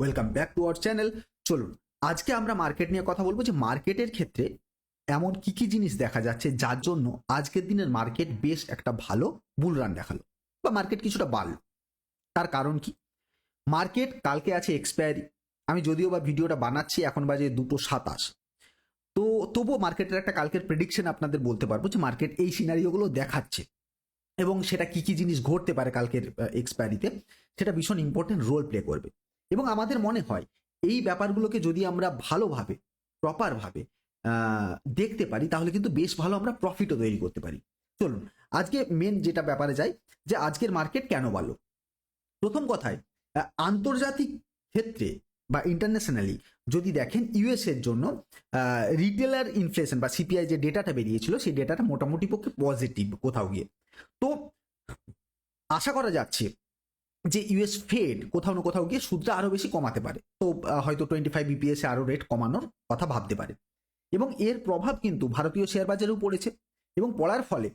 Welcome back to our channel চলুন, আজকে আমরা মার্কেট নিয়ে কথা বলব যে মার্কেটের ক্ষেত্রে এমন কি কি জিনিস দেখা যাচ্ছে যার জন্য আজকের দিনের মার্কেট বেশ একটা ভালো বুল রান দেখাল বা মার্কেট কিছুটা বাড়লো। তার কারণ কি? মার্কেট কালকে আছে এক্সপায়ারি আমি যদিও বা ভিডিওটা বানাচ্ছি, এখন বাজে দুটো সাতাশ। তো তবুও মার্কেটের একটা কালকের প্রেডিকশন আপনাদের বলতে পারব যে মার্কেট এই সিনারিওগুলো দেখাচ্ছে এবং সেটা কি কি জিনিস ঘটতে পারে কালকের এক্সপায়ারিতে সেটা ভীষণ ইম্পর্টেন্ট রোল প্লে করবে। এবং আমাদের মনে হয় এই ব্যাপারগুলোকে যদি আমরা ভালোভাবে প্রপারভাবে দেখতে পারি, তাহলে কিন্তু বেশ ভালো আমরা প্রফিটও তৈরি করতে পারি। চলুন, আজকে মেন যেটা ব্যাপারে যাই, যে আজকের মার্কেট কেন ভালো প্রথম কথায় আন্তর্জাতিক ক্ষেত্রে বা ইন্টারন্যাশনালি যদি দেখেন ইউএসের জন্য রিটেলার ইনফ্লেশন বা সিপিআই যে ডেটাটা বেরিয়েছিল, সেই ডেটাটা মোটামুটি পক্ষে পজিটিভ কোথাও গিয়ে। তো, আশা করা যাচ্ছে যে ইউএস ফেড কোথাও না কোথাও গিয়ে সুদটা আরও বেশি কমাতে পারে। তো হয়তো টোয়েন্টি ফাইভ বিপিএস আরও রেট কমানোর কথা ভাবতে পারে। এবং এর প্রভাব কিন্তু ভারতীয় শেয়ার বাজারেও পড়েছে এবং পড়ার ফলে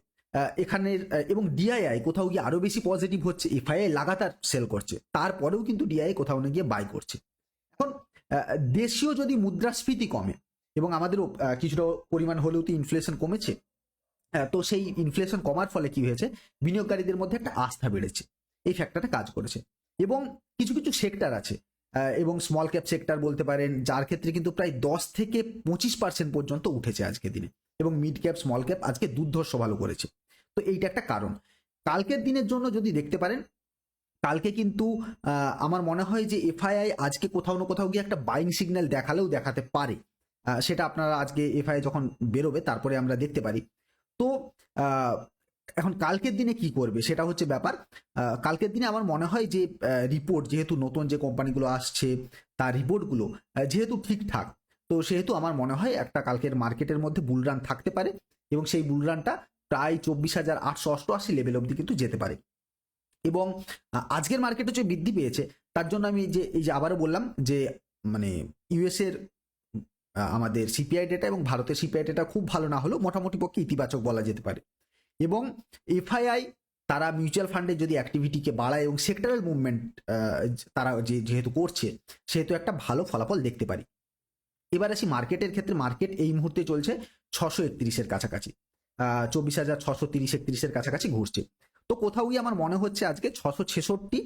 এখানের এবং ডিআইআই কোথাও গিয়ে আরও বেশি পজিটিভ হচ্ছে। এফআইআই লাগাতার সেল করছে। তারপরেও কিন্তু ডিআই কোথাও না গিয়ে বাই করছে। এখন দেশীয় যদি মুদ্রাস্ফীতি কমে এবং আমাদেরও কিছুটা পরিমাণ হলেও তো ইনফ্লেশন কমেছে তো সেই ইনফ্লেশন কমার ফলে কি হয়েছে? বিনিয়োগকারীদের মধ্যে একটা আস্থা বেড়েছে। এই ফ্যাক্টরটা কাজ করেছে। এবং কিছু কিছু সেক্টর আছে। এবং স্মল ক্যাপ সেক্টর বলতে পারেন, যার ক্ষেত্রে কিন্তু প্রায় দশ থেকে পঁচিশ পার্সেন্ট পর্যন্ত উঠেছে আজকে দিনে। এবং মিড ক্যাপ স্মল ক্যাপ আজকে দুর্ধর্ষ ভালো করেছে। তো এইটা একটা কারণ। কালকের দিনের জন্য যদি দেখতে পারেন, কালকে কিন্তু আমার মনে হয় যে এফআইআই আজকে কোথাও না কোথাও গিয়ে একটা বাইং সিগন্যাল দেখালেও দেখাতে পারে। সেটা আপনারা আজকে এফআইআই যখন বেরোবে, তারপরে আমরা দেখতে পারি। তো এখন কালকের দিনে কি করবে? সেটা হচ্ছে ব্যাপার। কালকের দিনে আমার মনে হয় যে রিপোর্ট যেহেতু নতুন যে কোম্পানিগুলো আসছে, তার রিপোর্টগুলো যেহেতু ঠিকঠাক, তো সেহেতু আমার মনে হয় একটা কালকের মার্কেটের মধ্যে বুলরান থাকতে পারে এবং সেই বুলরানটা প্রায় চব্বিশ হাজার আটশো অষ্টআশি লেভেল অবধি কিন্তু যেতে পারে। এবং আজকের মার্কেটে যে বৃদ্ধি পেয়েছে, তার জন্য আমি যে, এই যে আবারও বললাম যে মানে ইউএস এর আমাদের সিপিআই ডেটা এবং ভারতের সিপিআই ডেটা খুব ভালো না হলেও মোটামুটি পক্ষে ইতিবাচক বলা যেতে পারে। এবং এফআইআই তারা মিউচুয়াল ফান্ডের যদি অ্যাক্টিভিটিকে বাড়ায় এবং সেক্টরাল মুভমেন্ট তারা যে যেহেতু করছে, সেহেতু একটা ভালো ফলাফল দেখতে পারি। এবার আসি মার্কেটের ক্ষেত্রে মার্কেট এই মুহূর্তে চলছে ছশো একত্রিশের কাছাকাছি। চব্বিশ হাজার ছশো তিরিশ একত্রিশের কাছাকাছি ঘুরছে। তো কোথাও গিয়ে আমার মনে হচ্ছে আজকে ছশো ছেষট্টি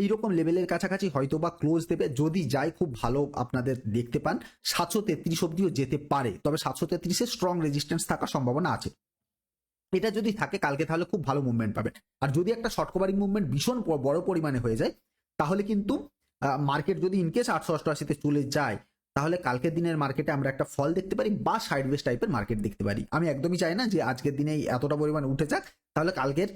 এইরকম লেভেলের কাছাকাছি হয়তো বা ক্লোজ দেবে। যদি যায় খুব ভালো আপনাদের দেখতে পান, সাতশো তেত্রিশ অব্দিও যেতে পারে। তবে সাতশো তেত্রিশে স্ট্রং রেজিস্ট্যান্স থাকার সম্ভাবনা আছে। এটা যদি থাকে, কালকে তাহলে খুব ভালো মুভমেন্ট পাবেন আর যদি একটা শর্ট কভারিং মুভমেন্ট ভীষণ বড় পরিমাণে হয়ে যায়, তাহলে কিন্তু মার্কেট যদি ইনকেস আটশো অষ্টআশিতে চলে যায়, তাহলে কালকের দিনের মার্কেটে আমরা একটা ফল দেখতে পারি বা সাইডওয়েজ টাইপের মার্কেট দেখতে পারি। আমি একদমই চাই না যে আজকের দিনে এতটা পরিমাণে উঠে যাক, তাহলে কালকের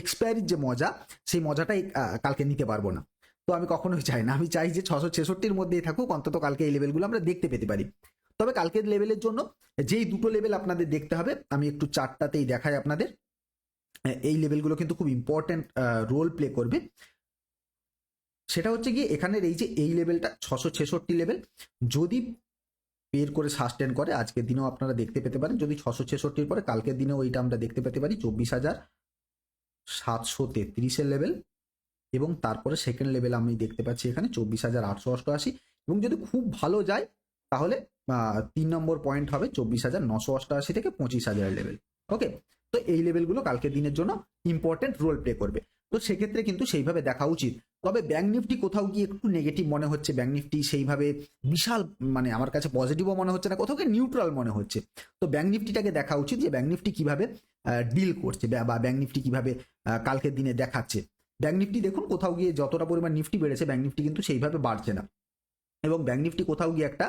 এক্সপায়ারির যে মজা, সেই মজাটাই কালকে নিতে পারব না। তো আমি কখনোই চাই না। আমি চাই যে ছশো ছেষট্টির মধ্যেই থাকুক, অন্তত কালকে এই লেভেলগুলো আমরা দেখতে পেতে পারি। তবে কালকের লেভেলের জন্য যেই দুটো লেভেল আপনাদের দেখতে হবে, আমি একটু চারটাতেই দেখাই আপনাদের। এই লেভেলগুলো কিন্তু খুব ইম্পর্টেন্ট রোল প্লে করবে। সেটা হচ্ছে গিয়ে এখানের এই যে এই লেভেলটা ছশো ছেষট্টি লেভেল যদি বের করে সাস্টেন করে, আজকের দিনেও আপনারা দেখতে পেতে পারেন, যদি ছশো ছেষট্টির পরে কালকের দিনেও এইটা আমরা দেখতে পেতে পারি, চব্বিশ হাজার সাতশো তেত্রিশের লেভেল এবং তারপরে সেকেন্ড লেভেল আমি দেখতে পাচ্ছি এখানে চব্বিশ হাজার আটশো অষ্টআশি। এবং যদি খুব ভালো যায় তাহলে তিন নম্বর পয়েন্ট হবে চব্বিশ হাজার নশো অষ্টআশি থেকে পঁচিশ হাজারের লেভেল ওকে তো এই লেভেলগুলো কালকের দিনের জন্য ইম্পর্টেন্ট রোল প্লে করবে। তো সেক্ষেত্রে কিন্তু সেইভাবে দেখা উচিত। তবে ব্যাঙ্ক নিফটি কোথাও গিয়ে একটু নেগেটিভ মনে হচ্ছে ব্যাঙ্ক নিফটি সেইভাবে বিশাল মানে আমার কাছে পজিটিভও মনে হচ্ছে না, কোথাও গিয়ে নিউট্রাল মনে হচ্ছে। তো ব্যাঙ্ক নিফটিটাকে দেখা উচিত যে ব্যাঙ্ক নিফটি কীভাবে ডিল করছে বা ব্যাঙ্ক নিফটি কীভাবে কালকের দিনে দেখাচ্ছে। ব্যাঙ্ক নিফটি দেখুন কোথাও গিয়ে যতটা পরিমাণ নিফটি বেড়েছে ব্যাঙ্ক নিফটি কিন্তু সেইভাবে বাড়ছে না। এবং ব্যাঙ্ক নিফটি কোথাও গিয়ে একটা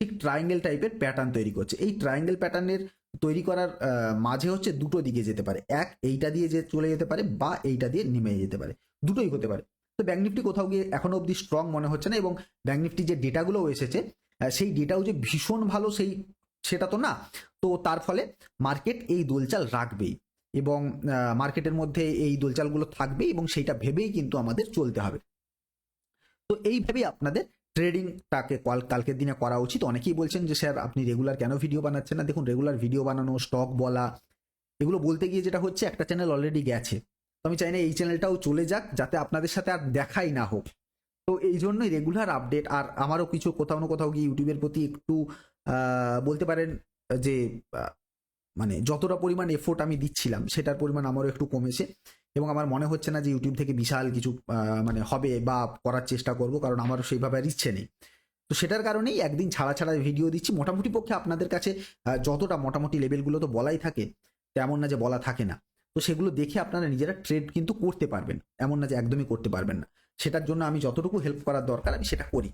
ঠিক ট্রায়াঙ্গেল টাইপের প্যাটার্ন তৈরি করছে। এই ট্রায়াঙ্গেল প্যাটার্নের তৈরি করার মাঝে হচ্ছে দুটো দিকে যেতে পারে। এক, এইটা দিয়ে যে চলে যেতে পারে বা এইটা দিয়ে নেমে যেতে পারে। দুটোই হতে পারে। তো ব্যাঙ্ক নিফটি কোথাও গিয়ে এখনও অবধি স্ট্রং মনে হচ্ছে না এবং ব্যাঙ্ক নিফটি যে ডেটাগুলো এসেছে সেই ডেটাও যে ভীষণ ভালো সেই, সেটা তো না। তো তার ফলে মার্কেট এই দোলচাল রাখবেই এবং মার্কেটের মধ্যে এই দোলচালগুলো থাকবে এবং সেইটা ভেবেই কিন্তু আমাদের চলতে হবে। তো এইভাবেই আপনাদের ট্রেডিংটাকে কাল, কালকের দিনে করা উচিত। অনেকেই বলছেন যে, স্যার, আপনি রেগুলার কেন ভিডিও বানাচ্ছেন না? দেখুন রেগুলার ভিডিও বানানো স্টক বলা, এগুলো বলতে গিয়ে যেটা হচ্ছে, একটা চ্যানেল অলরেডি গেছে। তো আমি চাই না এই চ্যানেলটাও চলে যাক, যাতে আপনাদের সাথে আর দেখাই না হোক। তো এই জন্যই রেগুলার আপডেট আর আমারও কিছু কোথাও না কোথাও গিয়ে ইউটিউবের প্রতি একটু বলতে পারেন যে মানে যতটা পরিমাণ এফোর্ট আমি দিচ্ছিলাম, সেটার পরিমাণ আমারও একটু কমেছে। এবং আমার মনে হচ্ছে না যে ইউটিউব থেকে বিশাল কিছু মানে হবে বা করার চেষ্টা করব, কারণ আমারও সেইভাবে আর ইচ্ছে নেই। তো সেটার কারণেই একদিন ছাড়া ছাড়া ভিডিও দিচ্ছি। মোটামুটি পক্ষে আপনাদের কাছে যতটা মোটামুটি লেভেলগুলো তো বলাই থাকে, তেমন না যে বলা থাকে না। তো সেগুলো দেখে আপনারা নিজেরা ট্রেড কিন্তু করতে পারবেন। এমন না যে একদমই করতে পারবেন না। সেটার জন্য আমি যতটুকু হেল্প করার দরকার, আমি সেটা করি।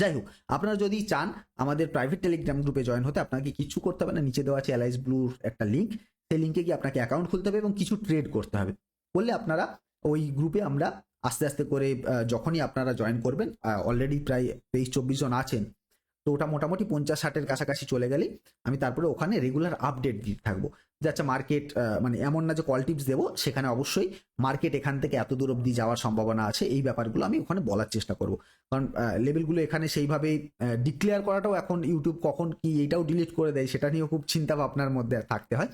যাই হোক, আপনারা যদি চান আমাদের প্রাইভেট টেলিগ্রাম গ্রুপে জয়েন হতে, আপনাকে কিছু করতে হবে না, নিচে দেওয়া আছে এলআইস ব্লুর একটা লিঙ্ক সেই লিঙ্কে গিয়ে আপনাকে অ্যাকাউন্ট খুলতে হবে এবং কিছু ট্রেড করতে হবে। করলে আপনারা ওই গ্রুপে আমরা আস্তে আস্তে করে যখনই আপনারা জয়েন করবেন অলরেডি প্রায় তেইশ, চব্বিশ জন আছেন, তো ওটা মোটামুটি পঞ্চাশ, ষাটের কাছাকাছি চলে গেলেই আমি তারপরে ওখানে রেগুলার আপডেট দিতে থাকব। যে আচ্ছা মার্কেট মানে এমন না যে কল টিপস দেবো, সেখানে অবশ্যই মার্কেট এখান থেকে এত দূর অব্দি যাওয়ার সম্ভাবনা আছে, এই ব্যাপারগুলো আমি ওখানে বলার চেষ্টা করব। কারণ লেভেলগুলো এখানে সেইভাবে ডিক্লেয়ার করাটাও এখন ইউটিউব কখন কি এইটাও ডিলিট করে দেয়, সেটা নিয়েও খুব চিন্তা ভাবনার মধ্যে থাকতে হয়।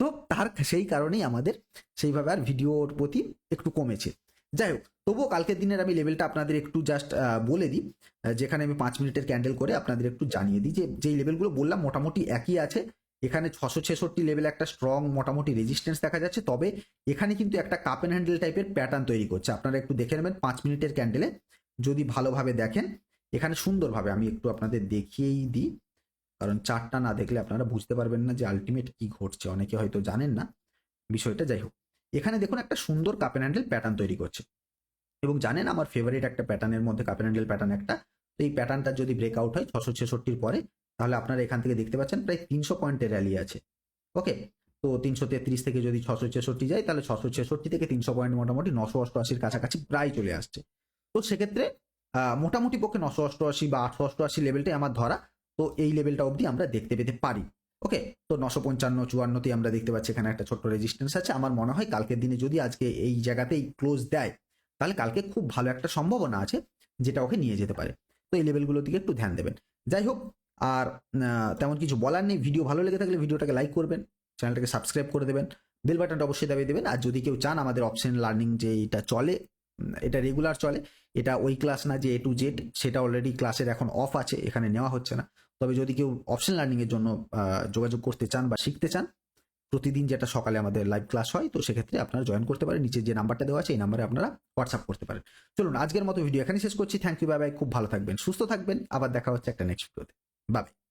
তো তার সেই কারণেই আমাদের সেইভাবে আর ভিডিওর প্রতি একটু কমেছে। যাই হোক, তবুও কালকের দিনের আমি লেভেলটা আপনাদের একটু জাস্ট বলে দিই যেখানে আমি পাঁচ মিনিটের ক্যান্ডেল করে আপনাদের একটু জানিয়ে দিই যে, যেই লেভেলগুলো বললাম মোটামুটি একই আছে এখানে ছশো ছেষট্টি লেভেলে একটা স্ট্রং মোটামুটি রেজিস্ট্যান্স দেখা যাচ্ছে, তবে এখানে কিন্তু একটা কাপ অ্যান্ড হ্যান্ডেল টাইপের প্যাটার্ন তৈরি করছে। আপনারা একটু দেখে নেবেন, পাঁচ মিনিটের ক্যান্ডেলে যদি ভালোভাবে দেখেন, এখানে সুন্দরভাবে আমি একটু আপনাদের দেখিয়েই দিই, কারণ চারটা না দেখলে আপনারা বুঝতে পারবেন না যে আলটিমেট কি ঘটছে, অনেকে হয়তো জানেন না। বিষয়টা যাই হোক, এখানে দেখুন একটা সুন্দর কাপ অ্যান্ড হ্যান্ডেল প্যাটার্ন তৈরি করছে। এবং জানেন আমার ফেভারিট একটা প্যাটার্নের মধ্যে কাপ অ্যান্ড হ্যান্ডেল প্যাটার্ন একটা, তো এই প্যাটার্নটা যদি ব্রেকআউট হয় ছশো ছেষট্টির পরে তাহলে আপনারা এখান থেকে দেখতে পাচ্ছেন প্রায় তিনশো পয়েন্টের র্যালি আছে। ওকে তো তিনশো তেত্রিশ থেকে যদি ছশো ছেষট্টি যায়, তাহলে ছশো ছেষট্টি থেকে তিনশো পয়েন্ট মোটামুটি নশো অষ্টআশির কাছাকাছি প্রায় চলে আসছে। তো সেক্ষেত্রে মোটামুটি পক্ষে নশো অষ্টআশি বা আটশো অষ্টআশি লেভেলটাই আমার ধরা। তো এই লেভেলটা অবধি আমরা দেখতে পেতে পারি। ওকে তো নশো পঞ্চান্ন, চুয়ান্নতেই আমরা দেখতে পাচ্ছি এখানে একটা ছোট্ট রেজিস্ট্যান্স আছে। আমার মনে হয় কালকের দিনে যদি আজকে এই জায়গাতেই ক্লোজ দেয়, তাহলে কালকে খুব ভালো একটা সম্ভাবনা আছে, যেটা ওকে নিয়ে যেতে পারে। তো এই লেভেলগুলোর দিকে একটু ধ্যান দেবেন। যাই হোক আর তেমন কিছু বলার নেই। ভিডিও ভালো লেগে থাকলে ভিডিওটাকে লাইক করবেন, চ্যানেলটাকে সাবস্ক্রাইব করে দেবেন বেল বাটনটা অবশ্যই দাবিয়ে দেবেন। আর যদি কেউ চান আমাদের অপশন লার্নিং যে এটা চলে এটা রেগুলার চলে, এটা ওই ক্লাস না যে এ টু জেড সেটা অলরেডি ক্লাসের এখন অফ আছে, এখানে নেওয়া হচ্ছে না। তবে যদি কেউ অপশন লার্নিংয়ের জন্য যোগাযোগ করতে চান বা শিখতে চান, প্রতিদিন যেটা সকালে আমাদের লাইভ ক্লাস হয়, তো সেক্ষেত্রে আপনারা জয়েন করতে পারেন। নিচে যে নাম্বারটা দেওয়া আছে, এই নাম্বারে আপনারা হোয়াটসঅ্যাপ করতে পারেন। চলুন, আজকের মতো ভিডিও এখানে শেষ করছি। থ্যাংক ইউ বাই বাই খুব ভালো থাকবেন, সুস্থ থাকবেন। আবার দেখা হচ্ছে একটা নেক্সট ভিডিওতে বাই